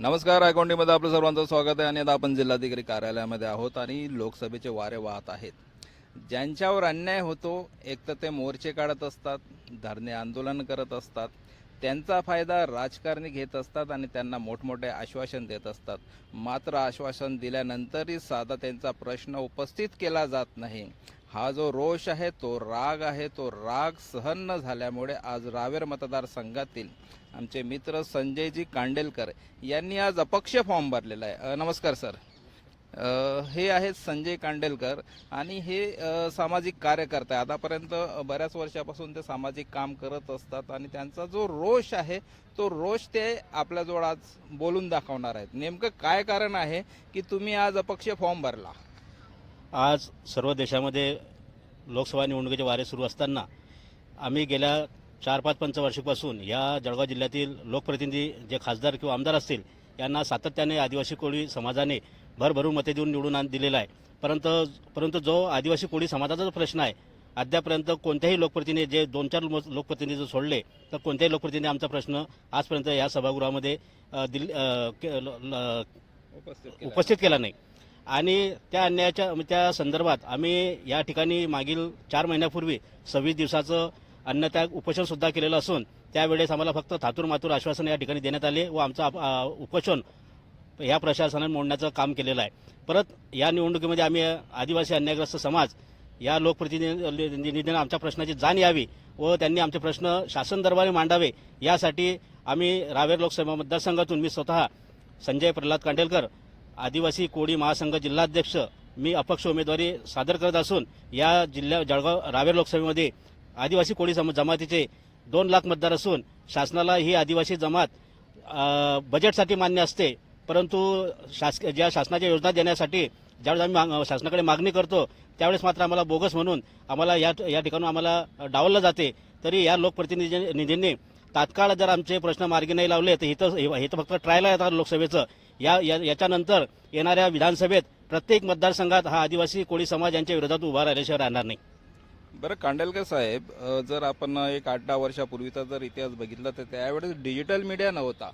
नमस्कार आयकोंडीमध्ये आपलं सर्वांचं स्वागत आहे आणि आता आपण जिल्हाधिकारी कार्यालयामध्ये आहोत आणि लोकसभेचे वारे वाहत आहेत. ज्यांच्यावर अन्याय होतो एक तर ते मोर्चे काढत असतात धरणे आंदोलन करत असतात. त्यांचा फायदा राजकारणी घेत असतात आणि त्यांना मोठमोठे आश्वासन देत असतात. मात्र आश्वासन दिल्यानंतरही साधा त्यांचा प्रश्न उपस्थित केला जात नाही. हा जो रोष आहे तो राग आहे तो राग सहन न झाल्यामुळे आज रावेर मतदारसंघातील आमचे मित्र संजयजी कांडेलकर यांनी आज अपक्ष फॉर्म भरलेला आहे. नमस्कार सर. हे आहेत संजय कांडेलकर आणि हे सामाजिक कार्यकर्ते. आहे. आतापर्यंत बऱ्याच वर्षापासून ते सामाजिक काम करत असतात आणि त्यांचा जो रोष आहे तो रोष ते आपल्याजवळ आज बोलून दाखवणार आहेत. नेमकं काय कारण आहे की तुम्ही आज अपक्ष फॉर्म भरला? आज सर्व देशामध्ये लोकसभा निवडणुकीचे वारे सुरू असताना आम्ही गेल्या चार पाच पंचवार्षिकपासून या जळगाव जिल्ह्यातील लोकप्रतिनिधी जे खासदार किंवा आमदार असतील यांना सातत्याने आदिवासी कोळी समाजाने भरभरून मते देऊन निवडून आण दिलेला आहे परंतु परंतु जो आदिवासी कोळी समाजाचा जो प्रश्न आहे अद्यापर्यंत कोणत्याही लोकप्रतिनिधी जे दोन चार लोकप्रतिनिधी जर सोडले तर कोणत्याही लोकप्रतिनिधी आमचा प्रश्न आजपर्यंत या सभागृहामध्ये दिल. उपस्थित केला नाही आणि त्या अन्यायाच्या म्हणजे त्या संदर्भात आम्ही या ठिकाणी मागील चार महिन्यापूर्वी सव्वीस दिवसाचं अन्नत्याग उपोषण सुद्धा केलेलं असून त्यावेळेस आम्हाला फक्त थातूर मातूर आश्वासन या ठिकाणी देण्यात आले व आमचं उपोषण या प्रशासनाने मोडण्याचं काम केलेलं आहे. परत या निवडणुकीमध्ये आम्ही आदिवासी अन्यायग्रस्त समाज या लोकप्रतिनिधींना आमच्या प्रश्नाची जाण यावी व त्यांनी आमचे प्रश्न शासन दरबारी मांडावे यासाठी आम्ही रावेर लोकसभा मतदारसंघातून मी स्वतः संजय प्रल्हाद कांडेलकर आदिवासी कोळी महासंघ जिल्हाध्यक्ष मी अपक्ष उमेदवारी सादर करत असून या जिल्ह्या जळगाव रावेर लोकसभेमध्ये आदिवासी कोळी सम जमातीचे दोन लाख मतदार असून शासनाला ही आदिवासी जमात बजेटसाठी मान्य असते. परंतु शासक ज्या शासनाच्या योजना देण्यासाठी ज्यावेळेस आम्ही शासनाकडे मागणी करतो त्यावेळेस मात्र आम्हाला बोगस म्हणून आम्हाला या या ठिकाणून आम्हाला डावललं जाते. तरी या लोकप्रतिनिधी निधींनी तात्काळ जर आमचे प्रश्न मार्गी नाही लावले तर इथं हे तर फक्त ट्रायल आहे आता लोकसभेचं. या या- याच्यानंतर येणाऱ्या विधानसभेत प्रत्येक मतदारसंघात हा आदिवासी कोळी समाज यांच्या विरोधात उभा राहिल्याशिवाय राहणार नाही. बरं कांडेलकर साहेब जर आपण एक आठ दहा वर्षापूर्वीचा जर इतिहास बघितला तर त्यावेळेस डिजिटल मीडिया नव्हता.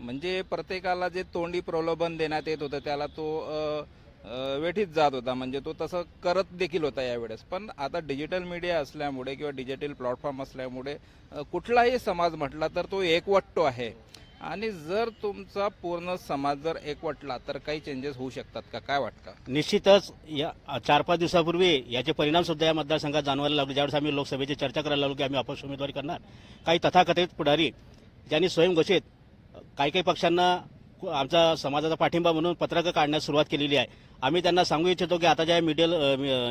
म्हणजे प्रत्येकाला जे तोंडी प्रलोभन देण्यात येत होतं त्याला तो वेठीत जात होता. म्हणजे तो तसं करत देखील होता यावेळेस. पण आता डिजिटल मीडिया असल्यामुळे किंवा डिजिटल प्लॅटफॉर्म असल्यामुळे कुठलाही समाज म्हटला तर तो एकवटतो आहे. आणि जर तुमचा पूर्ण समाज जर एकवटला तर काही चेंजेस होऊ शकतात का? काय वाटतं? निश्चितच या चार पाच दिवसापूर्वी याचे परिणाम सुद्धा या मतदारसंघात जाणवायला लागले. ज्यावेळेस आम्ही लोकसभेची चर्चा करायला लागलो की आम्ही अपक्ष उमेदवारी करणार. काही तथाकथित पुढारी ज्यांनी स्वयंघोषित काही काही पक्षांना आमचा समाजाचा पाठिंबा म्हणून पत्रकं काढण्यास सुरुवात केलेली आहे. आम्ही त्यांना सांगू इच्छितो की आता ज्या मीडियल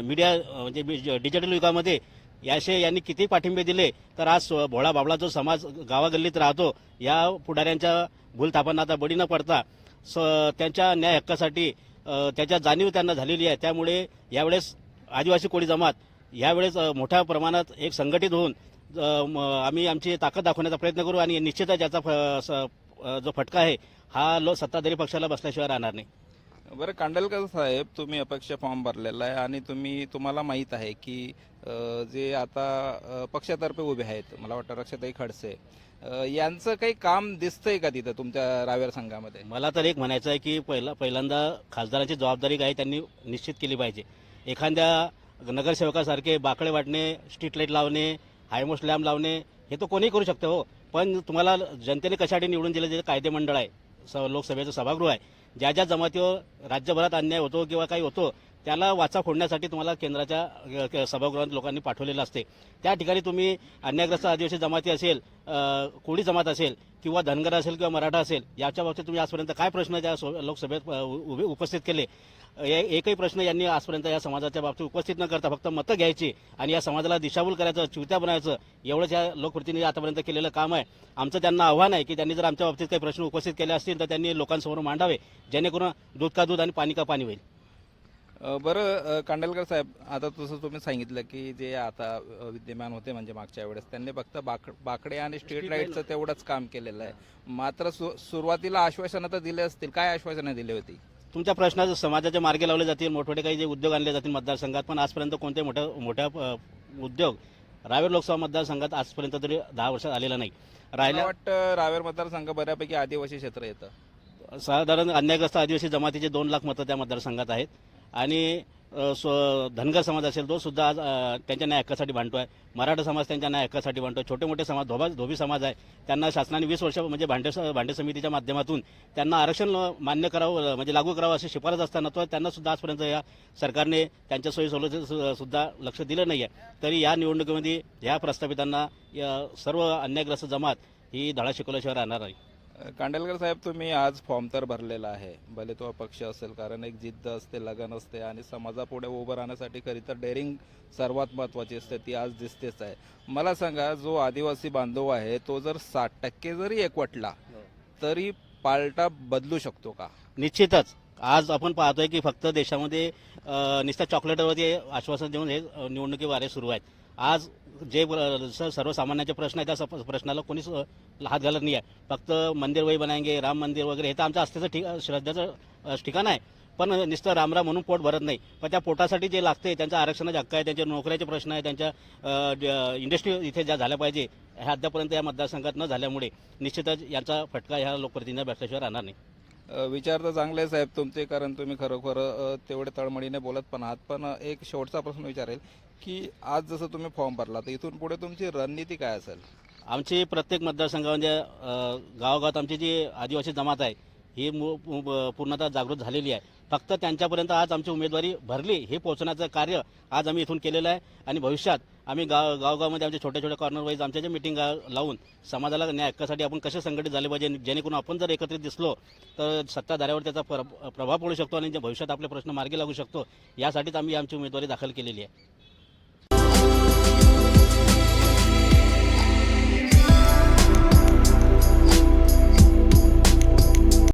मीडिया म्हणजे मी- डिजिटल युगामध्ये याशे यांनी किती पाठिंबे दिले? तर आज भोळा बाबळा जो समाज गावागल्लीत राहतो या पुढाऱ्यांच्या भूलथापांना आता बळी न पडता स- त्यांच्या न्याय हक्कासाठी त्याच्या जाणीव त्यांना झालेली आहे. त्यामुळे यावेळेस आदिवासी कोळी जमात यावेळेस मोठ्या प्रमाणात एक संघटित होऊन आम्ही आमची ताकद दाखवण्याचा प्रयत्न करू आणि निश्चितच याचा फ- स- जो फटका आहे हा लो सत्ताधारी पक्षाला बसल्याशिवाय राहणार नाही. बरं कांडलकर साहेब तुम्ही अपेक्षा फॉर्म भरलेला आहे आणि तुम्ही तुम्हाला माहीत आहे की जे आता पक्षातर्फे उभे आहेत मला वाटतं रक्षाताई खडसे यांचं काही काम दिसतंय का तिथं तुमच्या रावेर संघामध्ये? मला तर एक म्हणायचं आहे की पहिला पहिल्यांदा खासदारांची जबाबदारी काय त्यांनी निश्चित केली पाहिजे. एखाद्या नगरसेवकासारखे बाकडे वाटणे स्ट्रीट लाइट लावणे हायमोस्ट लॅम्प लावणे हे तर कोणीही करू शकतं हो. पण तुम्हाला जनतेने कशासाठी निवडून दिलं जे कायदे मंडळ आहे स लोकसभेचं सभागृह आहे ज्या ज्या जमातीवर राज्यभरात अन्याय होतो किंवा काही होतो त्याला वाचा फोडण्यासाठी तुम्हाला केंद्राच्या सभागृहात लोकांनी पाठवलेलं असते. त्या ठिकाणी तुम्ही अन्यायग्रस्त आदिवासी जमाती असेल कोळी जमात असेल किंवा धनगर असेल किंवा मराठा असेल याच्या बाबतीत तुम्ही आजपर्यंत काय प्रश्न त्या लोकसभेत उभे उपस्थित केले? एकही प्रश्न यांनी आजपर्यंत या समाजाच्या बाबतीत उपस्थित न करता फक्त मतं घ्यायची आणि या समाजाला दिशाभूल करायचं चुत्या बनायचं एवढंच या लोकप्रतिनिधी आतापर्यंत केलेलं काम आहे. आमचं त्यांना आव्हान आहे की त्यांनी जर आमच्या बाबतीत काही प्रश्न उपस्थित केले असतील तर त्यांनी लोकांसमोर मांडावे जेणेकरून दूध का दूध आणि पाणी का पाणी होईल. बरं कांडलकर साहेब आता तसं तुम्ही सांगितलं की जे आता विद्यमान होते म्हणजे मागच्या वेळेस त्यांनी फक्त बाक बाकडे आणि स्ट्रीट लाईटचं तेवढंच काम केलेलं आहे. मात्र सु- सुरुवातीला आश्वासनं तर दिले असतील. काय आश्वासनं दिली होती? तुमच्या प्रश्नात समाजाच्या मार्गे लावले जातील मोठमोठे काही जे उद्योग आणले जातील मतदारसंघात पण आजपर्यंत कोणते मोठ्या मोठ्या उद्योग? रावेर लोकसभा मतदारसंघात आजपर्यंत तरी दहा वर्षात आलेला नाही. मला राहिल्या वाटतं रावेर मतदारसंघ बऱ्यापैकी आदिवासी क्षेत्र येतं. साधारण अन्यायग्रस्त आदिवासी जमातीचे दोन लाख मतं त्या मतदारसंघात आहेत. आणि धनगर समाज असेल तो सुद्धा आज त्यांच्या न्याय हक्कासाठी आहे मराठा समाज त्यांच्या न्याय हक्कासाठी आहे छोटे मोठे समाज धोबा धोबी समाज आहे. त्यांना शासनाने वीस वर्ष म्हणजे भांडे भांडे समितीच्या माध्यमातून त्यांना आरक्षण मान्य करावं म्हणजे लागू करावं अशी शिफारस असताना तो त्यांना सुद्धा आजपर्यंत या सरकारने त्यांच्या सोयी सवलती सुद्धा लक्ष दिलं नाही आहे तरी या निवडणुकीमध्ये ह्या प्रस्थापितांना या सर्व अन्यायग्रस्त जमात ही धडा शिकवल्याशिवाय राहणार नाही. कांडेलकर साहेब तुम्ही आज फॉर्म तर भरलेला आहे. भले तो अपक्ष असेल कारण एक जिद्द असते लगन असते आणि समाजापुढे उभं राहण्यासाठी खरी तर डेअरिंग सर्वात महत्वाची असते ती आज दिसतेच आहे. मला सांगा जो आदिवासी बांधव आहे तो जर साठ टक्के जरी एकवटला तरी पालटा बदलू शकतो का? निश्चितच. आज आपण पाहतोय की फक्त देशामध्ये अ, नुसत्या चॉकलेटवरती आश्वासन देऊन हे निवडणुकी वारे सुरू आहेत. आज जे प्र- सर्वसामान्यांचे प्रश्न आहेत त्या प्रश्नाला कोणीच हात घालत नाही आहे फक्त मंदिर वही बनाएंगे राम मंदिर वगैरे हे तर आमचं आस्थेचं ठिक श्रद्धेचं ठिकाण आहे. पण नुसतं रामराम म्हणून पोट भरत नाही. पण त्या पोटासाठी जे लागते त्यांचा आरक्षणाचा हक्क आहे त्यांच्या नोकऱ्याचे प्रश्न आहे त्यांच्या इंडस्ट्री इथे ज्या झाल्या पाहिजे ह्या अद्यापर्यंत या मतदारसंघात न झाल्यामुळे निश्चितच यांचा फटका ह्या लोकप्रतिनिधी भेटल्याशिवाय राहणार नाही. विचार तर चांगले आहे साहेब तुमचे कारण तुम्ही खरोखर तेवढे तळमळीने बोलत पण आहात. पण एक शेवटचा प्रश्न विचारेल की आज जसं तुम्ही फॉर्म भरला तर इथून पुढे तुमची रणनीती काय असेल? आमची प्रत्येक मतदारसंघामध्ये म्हणजे, गावोगावात गावागावात आमची जी आदिवासी जमात आहे ही मु- पूर्णतः जागृत झालेली आहे. फक्त त्यांच्यापर्यंत आज आमची उमेदवारी भरली हे पोहोचण्याचं कार्य आज आम्ही इथून केलेलं आहे. आणि भविष्यात आम्ही गाव गावगावामध्ये आमच्या छोट्या छोट्या कॉर्नर वाईज आमच्या ज्या मिटिंग लावून समाजाला न्याय हक्कासाठी आपण कसे संघटित झाले पाहिजे जेणेकरून आपण जर एकत्रित दिसलो तर सत्ताधाऱ्यावर त्याचा प्र- प्रभाव पडू शकतो आणि जे भविष्यात आपले प्रश्न मार्गी लागू शकतो यासाठीच आम्ही आमची उमेदवारी दाखल केलेली आहे.